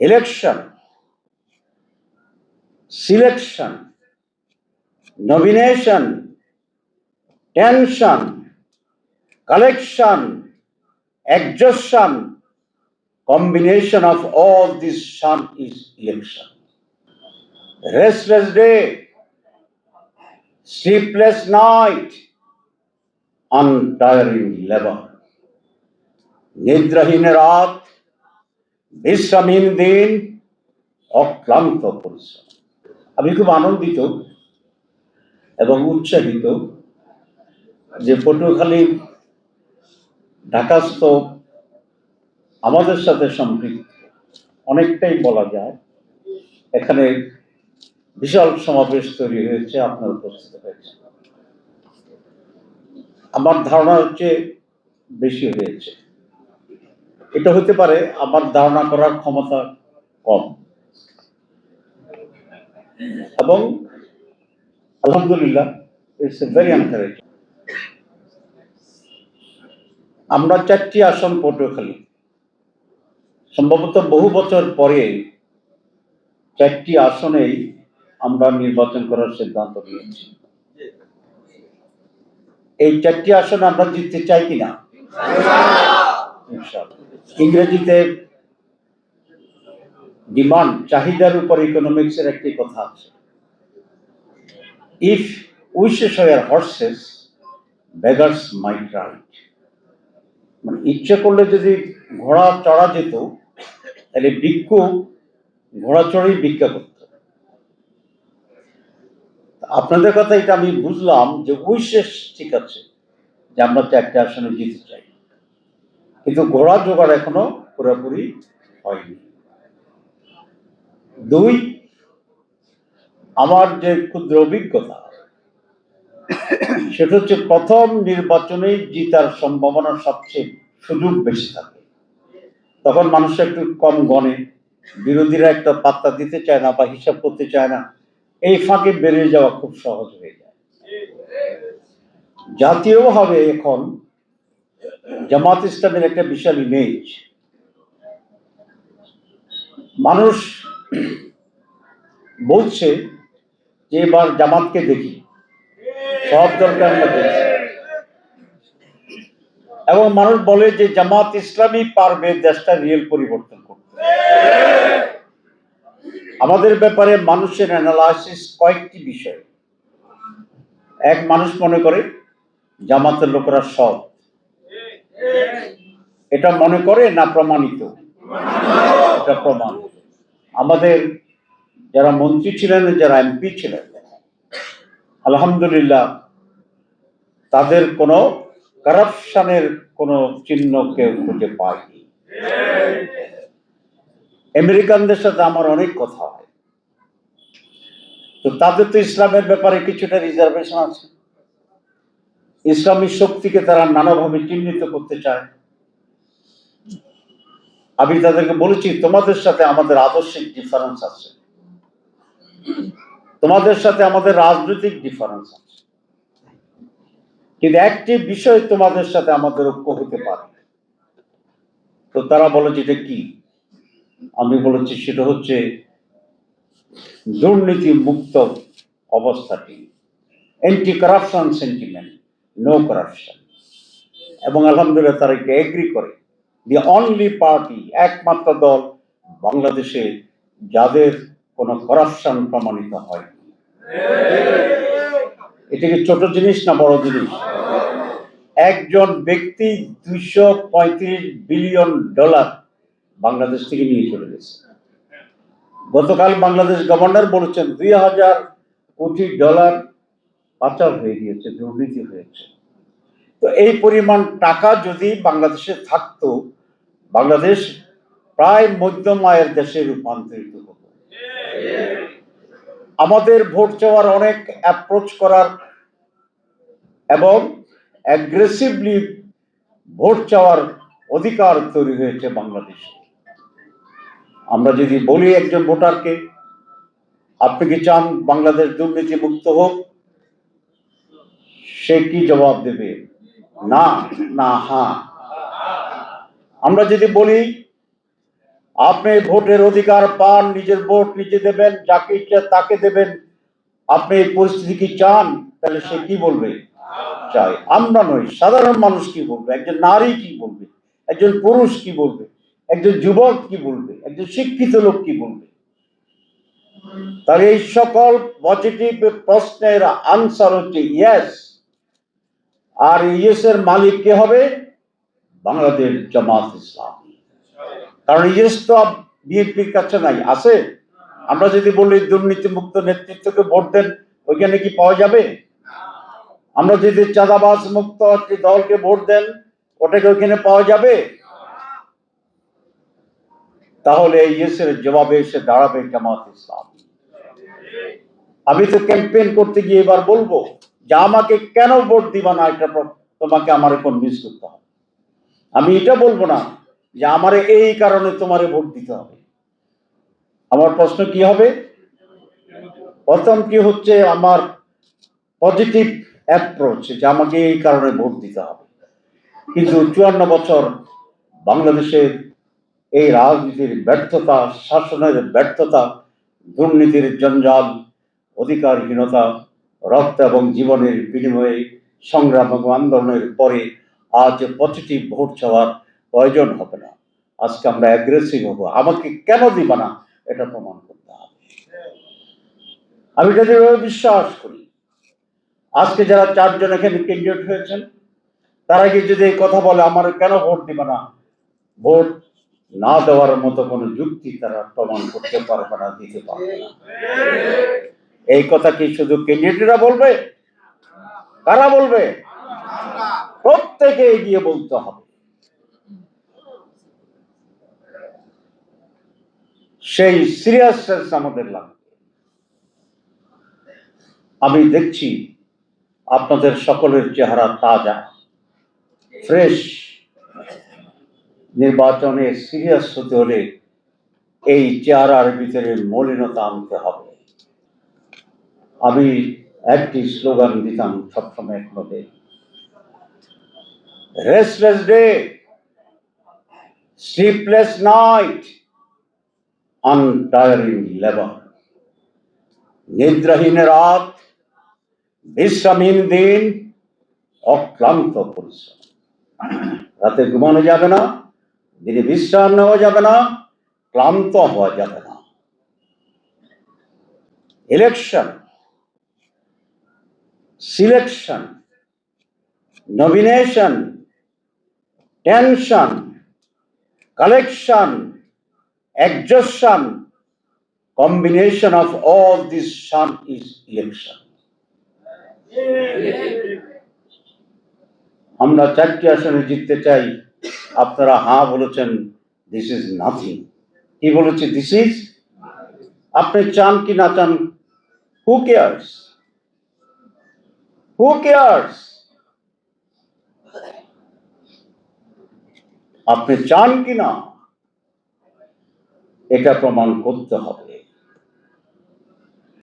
election, selection, nomination, tension, collection, exhaustion, combination of all this shun is election. Restless day, sleepless night, untiring labor. নিদ্রাহীন রাত বিশ্রামহীন দিন অক্লান্ত পরিশ্রম। আমি খুব আনন্দিত এবং উৎসাহিত যে পটুয়াখালী ঢাকাস্থ আমাদের সাথে সম্পৃক্ত। অনেকটাই বলা যায়, এখানে বিশাল সমাবেশ তৈরি হয়েছে, আপনার উপস্থিত হয়েছে আমার ধারণা হচ্ছে বেশি হয়েছে। এটা হতে পারে আমার ধারণা করার ক্ষমতা কম। এবং আলহামদুলিল্লাহ আমরা চারটি আসন পটুয়াখালী সম্ভবত বহু বছর পরে চারটি আসনেই আমরা নির্বাচন করার সিদ্ধান্ত নিয়েছি। এই চারটি আসন আমরা জিততে চাই কিনা? ইনশাআল্লাহ। ইংরেজিতে ডিমান্ড চাহিদার উপর ইকোনমিক্সের একটি কথা আছে। If wishes are horses beggars might ride মানে ইচ্ছে করলে যদি ঘোড়া, চড়া যেত, তাহলে ভিক্ষু ঘোড়া চড়েই ভিক্ষা করত। আপনাদের কথা এটা আমি বুঝলাম যে উইশেস ঠিক আছে, যে আমরা তো একটা আসনে জিতে চাই। কিন্তু ঘোড়া জোগাড় এখনও পুরোপুরি হয়নি। দুই, আমার যে ক্ষুদ্র অভিজ্ঞতা, সেটা হচ্ছে প্রথম নির্বাচনেই জিতার সম্ভাবনা সবচেয়ে সুযোগ বেশি থাকে। তখন মানুষ একটু কম গণে, বিরোধীরা একটা পাত্তা দিতে চায় না বা হিসাব করতে চায় না, এই ফাঁকে বেরিয়ে যাওয়া খুব সহজ হয়ে যায়। জাতীয়ভাবে এখন জামাত ইসলামের একটা বিশাল ইমেজ মানুষ বলছে যে এবার জামাতকে দেখি। সব দলকে আমরা দেখছি এবং মানুষ বলে যে জামাত ইসলামই পারবে দেশটা রিয়েল পরিবর্তন করতে। আমাদের ব্যাপারে মানুষের অ্যানালাইসিস কয়েকটি বিষয়। এক, মানুষ মনে করে জামাতের লোকেরা সৎ। এটা মনে করে না প্রমাণিত? এটা প্রমাণ। আমাদের যারা মন্ত্রী ছিলেন, যারা এমপি ছিলেন, আলহামদুলিল্লাহ, তাদের কোনো কারাপশনের কোনো চিহ্ন কেউ খুঁজে পায়নি। আমেরিকানদের সাথে আমার অনেক কথা হয়। তো তাদের তো ইসলামের ব্যাপারে কিছুটা রিজার্ভেশন আছে। ইসলামী শক্তিকে তারা নানাভাবে চিহ্নিত করতে চায়। আমি তাদেরকে বলেছি, তোমাদের সাথে আমাদের আদর্শিক ডিফারেন্স আছে। তোমাদের সাথে আমাদের রাজনৈতিক ডিফারেন্স আছে। কিন্তু একটি বিষয় তোমাদের সাথে আমাদের ঐক্য হতে পারে। তো তারা বলে যে কি? আমি বলেছি, সেটা হচ্ছে দুর্নীতি মুক্ত অবস্থাটি। Anti corruption sentiment no corruption এবং আলহামদুলিল্লাহ তারা এটা এগ্রি করে। দি অনলি পার্টি একমাত্র দল বাংলাদেশে যাদের কোনো করাপশন প্রমাণিত হয় এটা কি ছোট জিনিস না বড় জিনিস? একজন ব্যক্তি দুইশো পঁয়ত্রিশ বিলিয়ন ডলার বাংলাদেশ থেকে নিয়ে চলে গেছে। গতকাল বাংলাদেশ গভর্নর বলেছেন দুই হাজার কোটি ডলার পাচার হয়ে গিয়েছে, দুর্নীতি হয়েছে। তো এই পরিমাণ টাকা যদি বাংলাদেশে থাকতো, বাংলাদেশ প্রায় মধ্যম আয়ের দেশে রূপান্তরিত হতো। আমাদের ভোট চাওয়ার অনেক অ্যাপ্রোচ করার এবং অ্যাগ্রেসিভলি ভোট চাওয়ার অধিকার তৈরি হয়েছে বাংলাদেশে। আমরা যদি বলি একজন ভোটারকে, আপনি কি চান বাংলাদেশ দুর্নীতি মুক্ত হোক? সে কি জবাব দেবে? না না, হা। আমরা যদি বলি, আপনি ভোটের অধিকার পান, নিজের ভোট নিজে দেবেন, যাকে ইচ্ছা তাকে দেবেন, আপনি এই পরিস্থিতি কি চান? তাহলে সে কি বলবে? চাই আমরা নই, সাধারণ মানুষ কি বলবে? একজন নারী কি বলবে? একজন পুরুষ কি বলবে? একজন যুবক কি বলবে? একজন শিক্ষিত লোক কি বলবে? তাহলে এই সকল পজিটিভ প্রশ্নের আনসার হচ্ছে ইয়েস আর ইয়েস এর মালিক কে হবে? বাংলাদেশ জামাত ইসলাম। কারণ ইয়েস তো বিএনপির কাছে নাই। আছে? আমরা যদি বলি দুর্নীতি মুক্ত নেতৃত্বকে ভোট দেন, ওইখানে কি পাওয়া যাবে? আমরা যদি চাঁদাবাজ মুক্ত একটি দলকে ভোট দেন, ওটাকে ওইখানে পাওয়া যাবে? তাহলে ইয়েসের জবাবে এসে দাঁড়াবে জামাত ইসলাম। আমি তো ক্যাম্পেইন করতে গিয়ে এবার বলব যে আমাকে কেন ভোট দিবা না, এটা তোমাকে আমারে কনভিন্স করতে হবে। আমি এটা বলব না যে আমার এই কারণে তোমারে ভোট দিতে হবে। আমার প্রশ্ন কি হবে? প্রথম কি হচ্ছে আমার পজিটিভ অ্যাপ্রোচ যে আমাকে এই কারণে ভোট দিতে হবে। কিন্তু চুয়ান্ন বছর বাংলাদেশের এই রাজনীতির ব্যর্থতা, শাসনের ব্যর্থতা, দুর্নীতির জঞ্জাল, অধিকারহীনতা রক্ত এবং জীবনের বিনিময়ে সংগ্রাম এবং আন্দোলনের পরে আজ পজিটিভ ভোট চাওয়ার প্রয়োজন হবে না। আজকে আমরা অ্যাগ্রেসিভ হব। আমাকে কেন দিবা না? এটা প্রমাণ করতে হবে। আমি এটা দৃঢ়ভাবে বিশ্বাস করি, আজকে যারা চারজন এখানে ক্যান্ডিডেট হয়েছেন, তারা কি যদি এই কথা বলে, আমার কেন ভোট দিবে না? ভোট না দেওয়ার মতো কোনো যুক্তি তারা প্রমাণ করতে পারবে না, দিতে পারবে না। এই কথা কি শুধু ক্যান্ডিডেটরা বলবে? কারা বলবে? প্রত্যেকে এগিয়ে বলতে হবে। সেই সিরিয়াসনেস আমাদের লাগবে। আমি দেখছি আপনাদের সকলের চেহারা তাজা ফ্রেশ নির্বাচনে সিরিয়াস হতে হলে এই চেহারার ভিতরে মলিনতা আনতে হবে। আমি একটি স্লোগান দিতাম সবসময় এখনও দেই। Restless day sleepless night untiring labour নিদ্রাহীন রাত, বিশ্রামহীন দিন, অক্লান্ত পরিশ্রম। রাতে ঘুমানো যাবে না, দিনে বিশ্রাম নেওয়া যাবে না, ক্লান্ত হওয়া যাবে না। Election selection nomination tension collection exhaustion, combination of all this sun is election. আমরা চারটি আসনে জিততে চাই। আপনারা হা বলেছেন দিস ইজ নাথিং কি বলেছে? দিস ইজ আপনি চান কি না চান হু কেয়ার্স হু কেয়ার্স আপনি চান কিনা? এটা প্রমাণ করতে হবে।